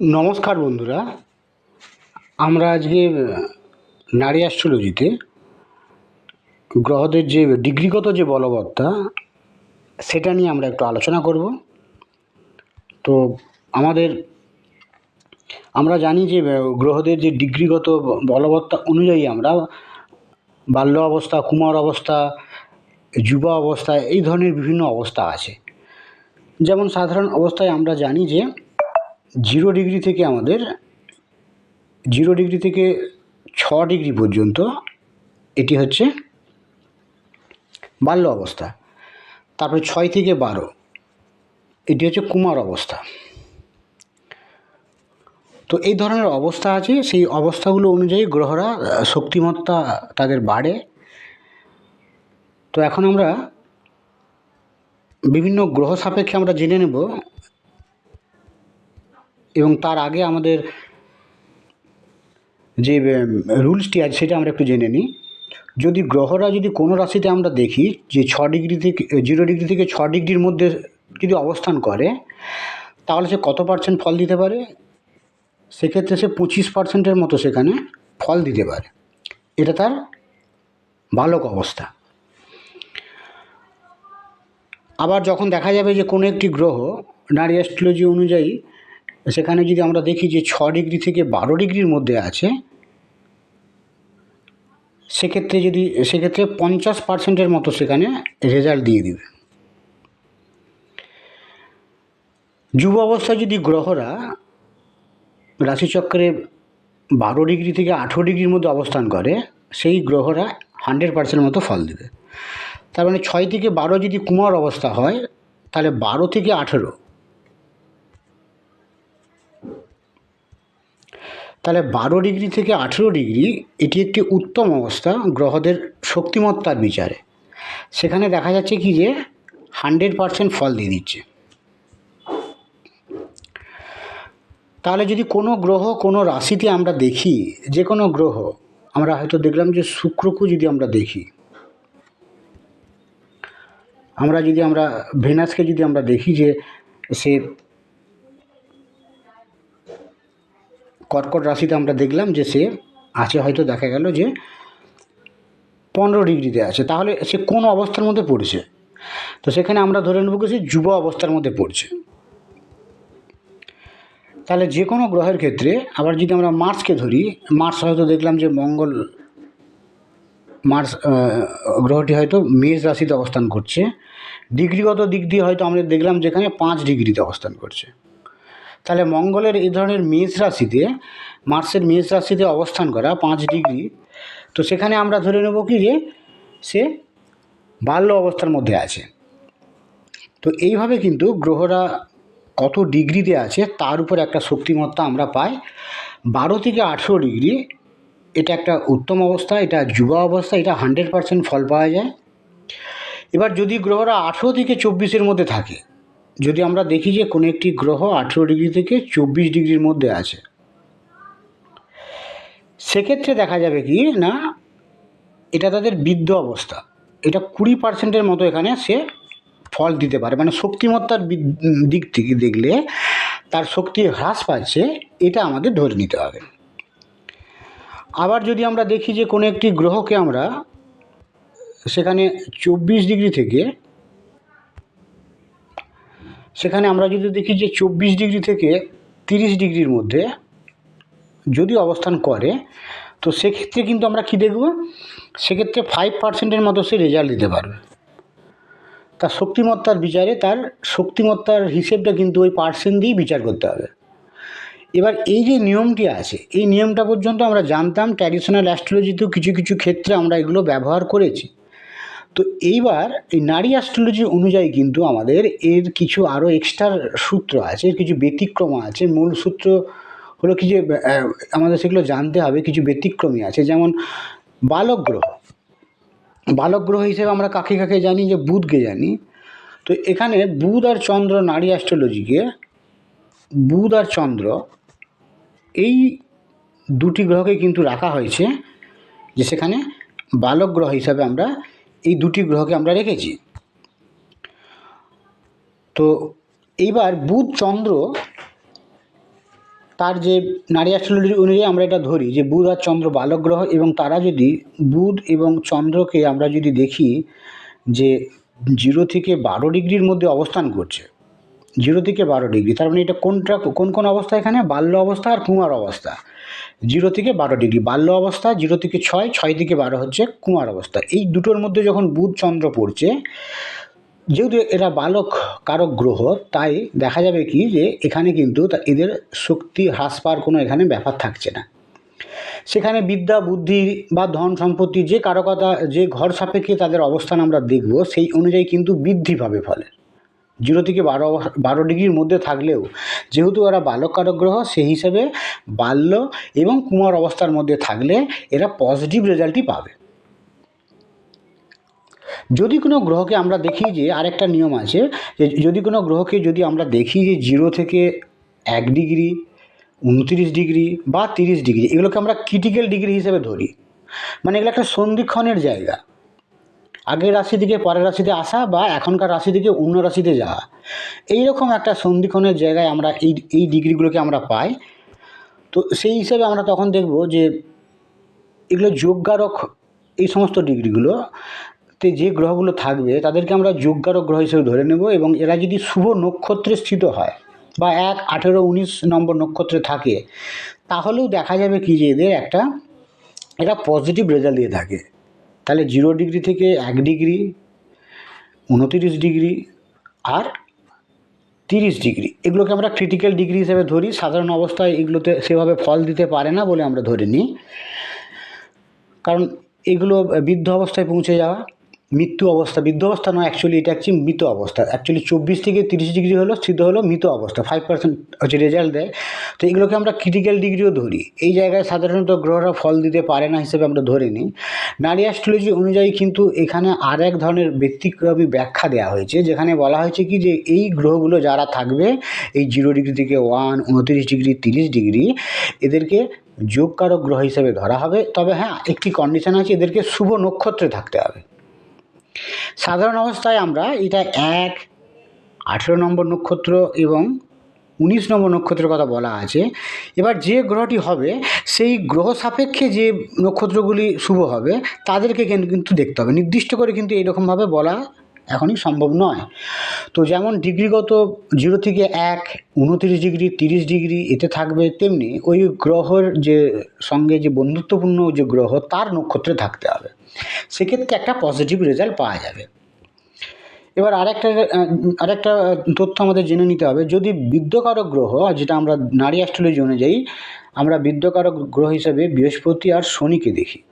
নমস্কার বন্ধুরা, আমরা আজকে নারী অ্যাস্ট্রোলজিতে গ্রহদের যে ডিগ্রিগত যে বলবত্তা, সেটা নিয়ে আমরা একটু আলোচনা করব। তো আমাদের, আমরা জানি যে গ্রহদের যে ডিগ্রিগত বলবত্তা অনুযায়ী আমরা বাল্য অবস্থা, কুমার অবস্থা, যুবা অবস্থা, এই ধরনের বিভিন্ন অবস্থা আছে। যেমন সাধারণ অবস্থায় আমরা জানি যে জিরো ডিগ্রি থেকে আমাদের জিরো ডিগ্রি থেকে ছ ডিগ্রি পর্যন্ত এটি হচ্ছে বাল্য অবস্থা। তারপরে ছয় থেকে বারো, এটি হচ্ছে কুমার অবস্থা। তো এই ধরনের অবস্থা আছে, সেই অবস্থাগুলো অনুযায়ী গ্রহরা শক্তিমত্তা তাদের বাড়ে। তো এখন আমরা বিভিন্ন গ্রহ সাপেক্ষে আমরা জেনে নেব এবং তার আগে আমাদের যে রুলসটি আছে সেটা আমরা একটু জেনে নিই। যদি গ্রহরা যদি কোনো রাশিতে আমরা দেখি যে ছ ডিগ্রি থেকে, জিরো ডিগ্রি থেকে ছ ডিগ্রির মধ্যে যদি অবস্থান করে, তাহলে সে কত পার্সেন্ট ফল দিতে পারে? সেক্ষেত্রে সে পঁচিশ পার্সেন্টের মতো সেখানে ফল দিতে পারে। এটা তার বালক অবস্থা। আবার যখন দেখা যাবে যে কোনো একটি গ্রহ, নারী অ্যাস্ট্রোলজি অনুযায়ী সেখানে যদি আমরা দেখি যে ছ ডিগ্রি থেকে বারো ডিগ্রির মধ্যে আছে, সেক্ষেত্রে যদি, সেক্ষেত্রে পঞ্চাশ পার্সেন্টের মতো সেখানে রেজাল্ট দিয়ে দেবে। যুব অবস্থায় যদি গ্রহরা রাশিচক্রে বারো ডিগ্রি থেকে আঠেরো ডিগ্রির মধ্যে অবস্থান করে, সেই গ্রহরা হান্ড্রেড পার্সেন্ট মতো ফল দেবে। তার মানে ছয় থেকে বারো যদি কুমার অবস্থা হয়, তাহলে বারো থেকে আঠেরো তাহলে বারো ডিগ্রি থেকে আঠেরো ডিগ্রি, এটি একটি উত্তম অবস্থা গ্রহদের শক্তিমত্তার বিচারে। সেখানে দেখা যাচ্ছে কি যে, হান্ড্রেড পারসেন্ট ফল দিয়ে দিচ্ছে। তাহলে যদি কোনো গ্রহ, কোনো রাশিতে আমরা দেখি, যে কোনো গ্রহ, আমরা হয়তো দেখলাম যে শুক্রকে যদি আমরা দেখি, আমরা যদি আমরা, ভেনাসকে যদি আমরা দেখি যে সে কর্কট রাশিতে আমরা দেখলাম যে সে আছে, হয়তো দেখা গেল যে পনেরো ডিগ্রিতে আছে। তাহলে সে কোন অবস্থার মধ্যে পড়ছে? তো সেখানে আমরা ধরে নেব সে যুব অবস্থার মধ্যে পড়ছে। তাহলে যে কোনো গ্রহের ক্ষেত্রে আবার যদি আমরা মার্সকে ধরি মার্স হয়তো দেখলাম যে মঙ্গল মার্স গ্রহটি হয়তো মেষ রাশিতে অবস্থান করছে। ডিগ্রিগত দিক দিয়ে হয়তো আমরা দেখলাম যেখানে পাঁচ ডিগ্রিতে অবস্থান করছে। তাহলে মঙ্গলের এই ধরনের মেষ রাশিতে মার্সের মেষ রাশিতে অবস্থান করা পাঁচ ডিগ্রি। তো সেখানে আমরা ধরে নেব কি যে, সে বাল্য অবস্থার মধ্যে আছে। তো এইভাবে কিন্তু গ্রহরা কত ডিগ্রিতে আছে, তার উপর একটা শক্তিমত্তা আমরা পাই। বারো থেকে আঠেরো ডিগ্রি, এটা একটা উত্তম অবস্থা, এটা যুবা অবস্থা, এটা হান্ড্রেড পার্সেন্ট ফল পাওয়া যায়। এবার যদি গ্রহরা আঠেরো থেকে চব্বিশের মধ্যে থাকে যদি আমরা দেখি যে কোনো একটি গ্রহ আঠেরো ডিগ্রি থেকে চব্বিশ ডিগ্রির মধ্যে আছে, সেক্ষেত্রে দেখা যাবে কি না, এটা তাদের বৃদ্ধ অবস্থা। এটা কুড়ি পার্সেন্টের মতো এখানে সে ফল দিতে পারে। মানে শক্তিমত্তার দিক থেকে দেখলে তার শক্তি হ্রাস পাচ্ছে, এটা আমাদের ধরে নিতে হবে। আবার যদি আমরা দেখি যে কোনো একটি গ্রহকে আমরা সেখানে চব্বিশ ডিগ্রি থেকে সেখানে আমরা যদি দেখি যে চব্বিশ ডিগ্রি থেকে তিরিশ ডিগ্রির মধ্যে যদি অবস্থান করে, তো সেক্ষেত্রে কিন্তু আমরা কি দেখব? সেক্ষেত্রে ফাইভ পার্সেন্টের মতো সে রেজাল্ট দিতে পারবে। তার শক্তিমত্তার বিচারে তার শক্তিমত্তার হিসেবটা কিন্তু ওই পার্সেন্ট দিয়েই বিচার করতে হবে। এবার এই যে নিয়মটি আছে, এই নিয়মটা পর্যন্ত আমরা জানতাম ট্র্যাডিশনাল অ্যাস্ট্রোলজিতেও কিছু কিছু ক্ষেত্রে আমরা এগুলো ব্যবহার করেছি। তো এইবার এই নারী অ্যাস্ট্রোলজি অনুযায়ী কিন্তু আমাদের এর কিছু আরও এক্সট্রা সূত্র আছে, এর কিছু ব্যতিক্রম আছে। মূল সূত্র হলো কি যে আমাদের সেগুলো জানতে হবে, কিছু ব্যতিক্রমী আছে। যেমন বালক গ্রহ। বালক গ্রহ হিসেবে আমরা কাকে কাকে জানি? যে বুধকে জানি। তো এখানে বুধ আর চন্দ্র নারী অ্যাস্ট্রোলজিকে বুধ আর চন্দ্র এই দুটি গ্রহকে কিন্তু রাখা হয়েছে। যে সেখানে বালক গ্রহ হিসাবে আমরা এই দুটি গ্রহকে আমরা রেখেছি। তো এইবার বুধ চন্দ্র তার যে নারী অ্যাস্ট্রোলজি অনুযায়ী আমরা এটা ধরি যে বুধ আর চন্দ্র বালক গ্রহ এবং তারা যদি বুধ এবং চন্দ্রকে আমরা যদি দেখি যে জিরো থেকে বারো ডিগ্রির মধ্যে অবস্থান করছে। জিরো থেকে বারো ডিগ্রি, তার মানে এটা কোনটা, কোন কোন অবস্থা এখানে? বাল্য অবস্থা আর কুমার অবস্থা। জিরো থেকে বারো ডিগ্রি বাল্য অবস্থা, জিরো থেকে ছয় ছয় থেকে বারো হচ্ছে কুমার অবস্থা। এই দুটোর মধ্যে যখন বুধ চন্দ্র পড়ছে, যেহেতু এরা বালক কারক গ্রহ, তাই দেখা যাবে কি যে এখানে কিন্তু এদের শক্তি হ্রাস পাওয়ার কোনো এখানে ব্যাপার থাকছে না। সেখানে বিদ্যা, বুদ্ধি বা ধন সম্পত্তি যে কারকতা, যে ঘর সাপেক্ষে তাদের অবস্থান আমরা দেখব, সেই অনুযায়ী কিন্তু বৃদ্ধি পাবে ফলে। জিরো থেকে বারো বারো ডিগ্রির মধ্যে থাকলেও যেহেতু ওরা বালক কারক গ্রহ সেই হিসাবে বাল্য এবং কুমার অবস্থার মধ্যে থাকলে এরা পজিটিভ রেজাল্টই পাবে। যদি কোনো গ্রহকে আমরা দেখি যে আরেকটা নিয়ম আছে, যে যদি কোনো গ্রহকে যদি আমরা দেখি যে জিরো থেকে এক ডিগ্রি, উনত্রিশ ডিগ্রি বা তিরিশ ডিগ্রি, এগুলোকে আমরা ক্রিটিক্যাল ডিগ্রি হিসেবে ধরি। মানে এগুলো একটা সন্ধিক্ষণের জায়গা। আগের রাশি থেকে পরের রাশিতে আসা বা এখনকার রাশি থেকে অন্য রাশিতে যাওয়া। এইরকম একটা সন্ধিক্ষণের জায়গায় আমরা এই এই ডিগ্রিগুলোকে আমরা পাই। তো সেই হিসেবে আমরা তখন দেখব যে এগুলো যোগকারক এই সমস্ত ডিগ্রিগুলো তে যে গ্রহগুলো থাকবে, তাদেরকে আমরা যোগকারক গ্রহ হিসেবে ধরে নেব এবং এরা যদি শুভ নক্ষত্রে স্থিত হয় বা এক আঠেরো উনিশ নম্বর নক্ষত্রে থাকে, তাহলেও দেখা যাবে কি যে এদের একটা, এরা পজিটিভ রেজাল্ট দিয়ে থাকে। তাহলে জিরো ডিগ্রি থেকে এক ডিগ্রি উনতিরিশ ডিগ্রি আর তিরিশ ডিগ্রি এগুলোকে আমরা ক্রিটিক্যাল ডিগ্রি হিসেবে ধরি। সাধারণ অবস্থায় এগুলোতে সেভাবে ফল দিতে পারে না বলে আমরা ধরে নিই। কারণ এগুলো বৃদ্ধ অবস্থায় পৌঁছে যাওয়া মৃত্যু অবস্থা, বৃদ্ধ অবস্থা নয় অ্যাকচুয়ালি এটা হচ্ছে মৃত অবস্থা। অ্যাকচুয়ালি চব্বিশ থেকে তিরিশ ডিগ্রি হলো, সিদ্ধ হলো, মৃত অবস্থা। ফাইভ পার্সেন্ট হচ্ছে রেজাল্ট দেয়। তো এগুলোকে আমরা ক্রিটিক্যাল ডিগ্রিও ধরি। এই জায়গায় সাধারণত গ্রহরা ফল দিতে পারে না হিসেবে আমরা ধরে নিই। নারী অ্যাস্ট্রোলজি অনুযায়ী কিন্তু এখানে আর এক ধরনের ব্যতিক্রমী ব্যাখ্যা দেওয়া হয়েছে, যেখানে বলা হয়েছে কি যে এই গ্রহগুলো যারা থাকবে, এই জিরো ডিগ্রি থেকে ওয়ান উনত্রিশ ডিগ্রি তিরিশ ডিগ্রি এদেরকে যোগকারক গ্রহ হিসেবে ধরা হবে। তবে হ্যাঁ একটি কন্ডিশন আছে, এদেরকে শুভ নক্ষত্রে থাকতে হবে। সাধারণ অবস্থায় আমরা এটা এক, আঠেরো নম্বর নক্ষত্র এবং উনিশ নম্বর নক্ষত্রের কথা বলা আছে। এবার যে গ্রহটি হবে, সেই গ্রহ সাপেক্ষে যে নক্ষত্রগুলি শুভ হবে, তাদেরকে কিন্তু কিন্তু দেখতে হবে। নির্দিষ্ট করে কিন্তু এইরকমভাবে বলা এখনই সম্ভব নয়। তো যেমন ডিগ্রিগত জিরো থেকে এক, উনতিরিশ ডিগ্রি, তিরিশ ডিগ্রি এতে থাকবে তেমনি ওই গ্রহের যে সঙ্গে যে বন্ধুত্বপূর্ণ যে গ্রহ, তার নক্ষত্রে থাকতে হবে। সেক্ষেত্রে একটা পজিটিভ রেজাল্ট পাওয়া যাবে। এবার আরেকটা আরেকটা তথ্য আমাদের জেনে নিতে হবে, যদি বিদ্যকারক গ্রহ, যেটা আমরা নারী অ্যাস্ট্রোলজি অনুযায়ী, আমরা বিদ্যকারক গ্রহ হিসেবে বৃহস্পতি আর শনিকে দেখি।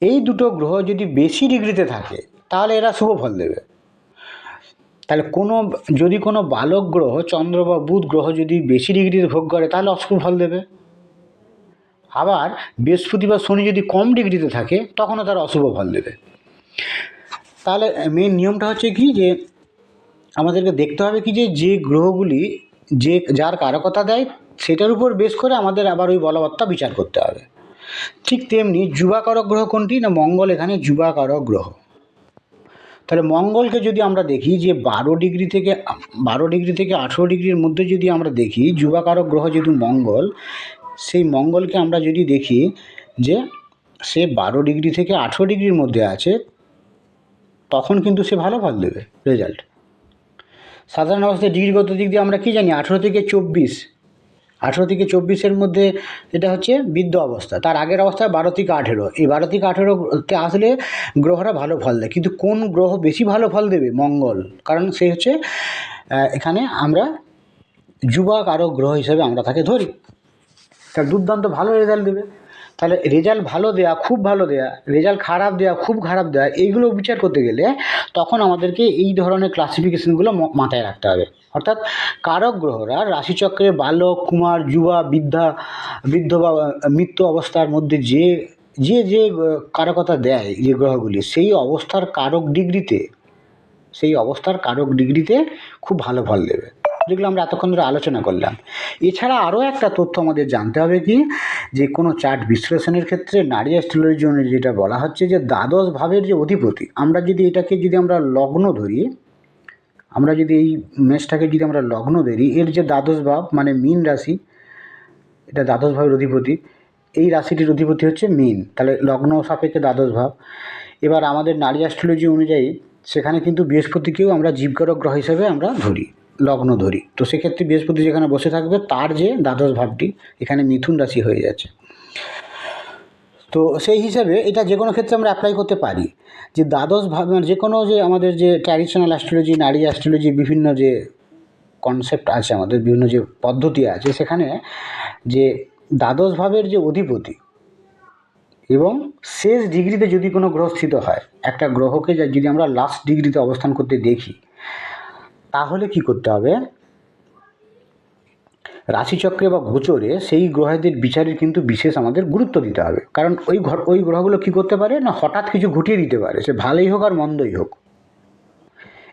এই দুটো গ্রহ যদি বেশি ডিগ্রিতে থাকে, তাহলে এরা শুভ ফল দেবে। তাহলে কোনো, যদি কোনো বালক গ্রহ, চন্দ্র বা বুধ গ্রহ যদি বেশি ডিগ্রিতে ভোগ করে, তাহলে অশুভ ফল দেবে। আবার বৃহস্পতি বা শনি যদি কম ডিগ্রিতে থাকে, তখনও তার অশুভ ফল দেবে। তাহলে মেন নিয়মটা হচ্ছে কি যে, আমাদেরকে দেখতে হবে কি যে যে গ্রহগুলি যে, যার কারকতা দেয়, সেটার উপর বেশ করে আমাদের আবার ওই বলবত্তা বিচার করতে হবে। ঠিক তেমনি যুবাকারক গ্রহ কোনটি? না, মঙ্গল এখানে যুবাকারক গ্রহ। তাহলে মঙ্গলকে যদি আমরা দেখি যে, বারো ডিগ্রি থেকে, বারো ডিগ্রি থেকে আঠেরো ডিগ্রির মধ্যে যদি আমরা দেখি, যুবাকারক গ্রহ যেহেতু মঙ্গল সেই মঙ্গলকে আমরা যদি দেখি যে সে বারো ডিগ্রি থেকে আঠেরো ডিগ্রির মধ্যে আছে, তখন কিন্তু সে ভালো ফল দেবে রেজাল্ট সাধারণ অবস্থায় ডিগ্রিগত দিক দিয়ে আমরা কী জানি? আঠেরো থেকে চব্বিশ। আঠেরো থেকে চব্বিশের মধ্যে এটা হচ্ছে বৃদ্ধ অবস্থা। তার আগের অবস্থায় বারো থেকে আঠেরো। এই বারো থেকে আঠেরোতে আসলে গ্রহরা ভালো ফল দেয়। কিন্তু কোন গ্রহ বেশি ভালো ফল দেবে? মঙ্গল। কারণ সে হচ্ছে এখানে আমরা যুবক আরও গ্রহ হিসেবে আমরা তাকে ধরি। তার দুর্দান্ত ভালো রেজাল্ট দেবে। তাহলে রেজাল্ট ভালো দেয়া, খুব ভালো দেয়া রেজাল্ট খারাপ দেয়া, খুব খারাপ দেয়া, এইগুলো বিচার করতে গেলে তখন আমাদেরকে এই ধরনের ক্লাসিফিকেশনগুলো মাথায় রাখতে হবে। অর্থাৎ কারক গ্রহরা রাশিচক্রে বালক, কুমার, যুবা, বৃদ্ধা বৃদ্ধ বা মৃত্যু অবস্থার মধ্যে যে যে যে কারকতা দেয় যে গ্রহগুলি, সেই অবস্থার কারক ডিগ্রিতে সেই অবস্থার কারক ডিগ্রিতে খুব ভালো ফল দেবে। যেগুলো আমরা এতক্ষণ ধরে আলোচনা করলাম। এছাড়া আরও একটা তথ্য আমাদের জানতে হবে কি, যে কোনো চার্ট বিশ্লেষণের ক্ষেত্রে নারী অ্যাস্ট্রোলজির জন্য যেটা বলা হচ্ছে যে দ্বাদশ ভাবের যে অধিপতি, আমরা যদি এটাকে যদি আমরা লগ্ন ধরি, আমরা যদি এই মেষটাকে যদি আমরা লগ্ন ধরি, এর যে দ্বাদশ ভাব মানে মীন রাশি, এটা দ্বাদশ ভাবের অধিপতি, এই রাশিটির অধিপতি হচ্ছে মীন। তাহলে লগ্ন সাপেক্ষে দ্বাদশ ভাব। এবার আমাদের নারী অ্যাস্ট্রোলজি অনুযায়ী, সেখানে কিন্তু বৃহস্পতিকেও আমরা জীবকারক গ্রহ হিসেবে আমরা ধরি। লগ্ন ধরি। তো সেক্ষেত্রে বৃহস্পতি যেখানে বসে থাকবে, তার যে দ্বাদশ ভাবটি, এখানে মিথুন রাশি হয়ে যাচ্ছে। তো সেই হিসাবে এটা যে কোনো ক্ষেত্রে আমরা অ্যাপ্লাই করতে পারি। যে দ্বাদশ ভাব মানে যে কোনো যে আমাদের যে ট্র্যাডিশনাল অ্যাস্ট্রোলজি নারী অ্যাস্ট্রোলজি বিভিন্ন যে কনসেপ্ট আছে আমাদের, বিভিন্ন যে পদ্ধতি আছে, সেখানে যে দ্বাদশ ভাবের যে অধিপতি এবং শেষ ডিগ্রিতে যদি কোনো গ্রহ স্থিত হয়, একটা গ্রহকে যদি আমরা লাস্ট ডিগ্রিতে অবস্থান করতে দেখি তাহলে কি করতে হবে? রাশিচক্রে বা গোচরে সেই গ্রহদের বিচারের কিন্তু বিশেষ আমাদের গুরুত্ব দিতে হবে। কারণ ওই ঘর ওই গ্রহগুলো কী করতে পারে? না, হঠাৎ কিছু ঘটিয়ে দিতে পারে। সে ভালোই হোক আর মন্দই হোক।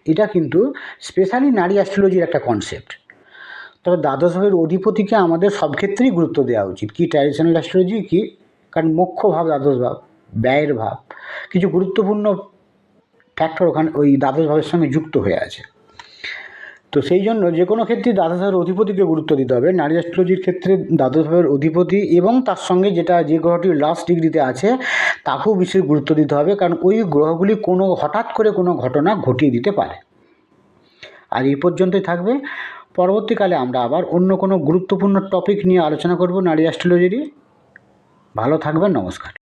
এটা কিন্তু স্পেশালি নারী অ্যাস্ট্রোলজির একটা কনসেপ্ট তবে দ্বাদশ ভাবের অধিপতিকে আমাদের সব ক্ষেত্রেই গুরুত্ব দেওয়া উচিত। কি ট্র্যাডিশনাল অ্যাস্ট্রোলজি কি? কারণ মুখ্য ভাব, দ্বাদশ ভাব, ব্যয়ের ভাব। কিছু গুরুত্বপূর্ণ ফ্যাক্টর ওখানে ওই দ্বাদশ ভাবের সঙ্গে যুক্ত হয়ে আছে। তো সেই জন্য যে কোনো ক্ষেত্রে ভাবের অধিপতিকে গুরুত্ব দিতে হবে। নারী অ্যাস্ট্রোলজির ক্ষেত্রে দ্বাদশ ভাবের অধিপতি এবং তার সঙ্গে যেটা যে গ্রহটি লাস্ট ডিগ্রিতে আছে, তাকেও বিশেষ গুরুত্ব দিতে হবে কারণ ওই গ্রহগুলি কোনো হঠাৎ করে কোনো ঘটনা ঘটিয়ে দিতে পারে। আর এই পর্যন্তই থাকবে। পরবর্তীকালে আমরা আবার অন্য কোনো গুরুত্বপূর্ণ টপিক নিয়ে আলোচনা করব নারী অ্যাস্ট্রোলজিরই ভালো থাকবেন, নমস্কার।